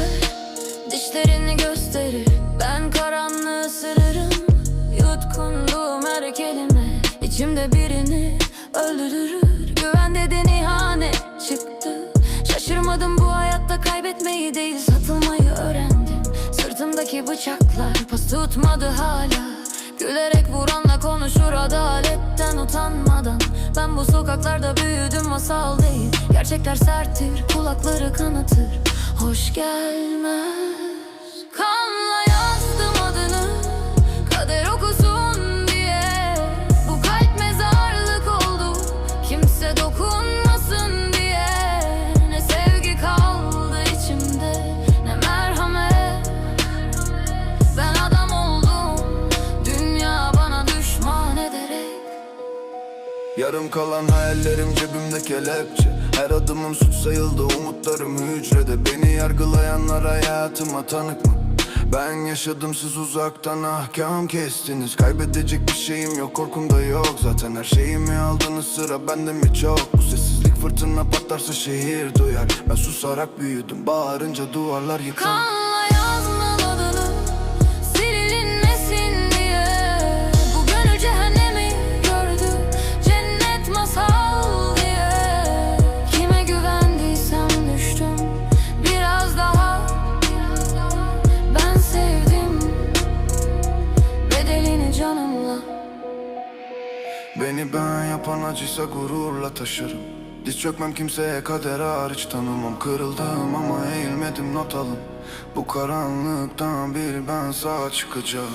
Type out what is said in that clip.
ve dişlerini gösterir. Ben karanlığı ısırırım. Yutkunduğum her kelime birini öldürür. Güven dedin ihanet çıktı. Şaşırmadım bu hayatta kaybetmeyi değil Satılmayı öğrendim. Sırtımdaki bıçaklar pas tutmadı hala Gülerek vuranla konuşur adaletten utanmadan. Ben bu sokaklarda büyüdüm masal değil. Gerçekler serttir kulakları kanatır Hoş gelmez. Kanla yazdım adını Kader okusun diye. Bu kalp mezarlık oldu Kimse dokunmasın Yarım kalan hayallerim cebimde kelepçe. Her adımım suç sayıldı umutlarım hücrede. Beni yargılayanlar hayatıma tanık mı? Ben yaşadım siz uzaktan ahkam kestiniz. Kaybedecek bir şeyim yok korkum da yok Zaten. Her şeyimi aldınız sıra bende mi çok? Bu sessizlik fırtına patlarsa şehir duyar. Ben susarak büyüdüm bağırınca duvarlar yıkılır Beni ben yapan acıysa gururla taşırım. Diz çökmem kimseye kader hariç tanımam. Kırıldım ama eğilmedim not alın. Bu karanlıktan bir ben sağ çıkacağım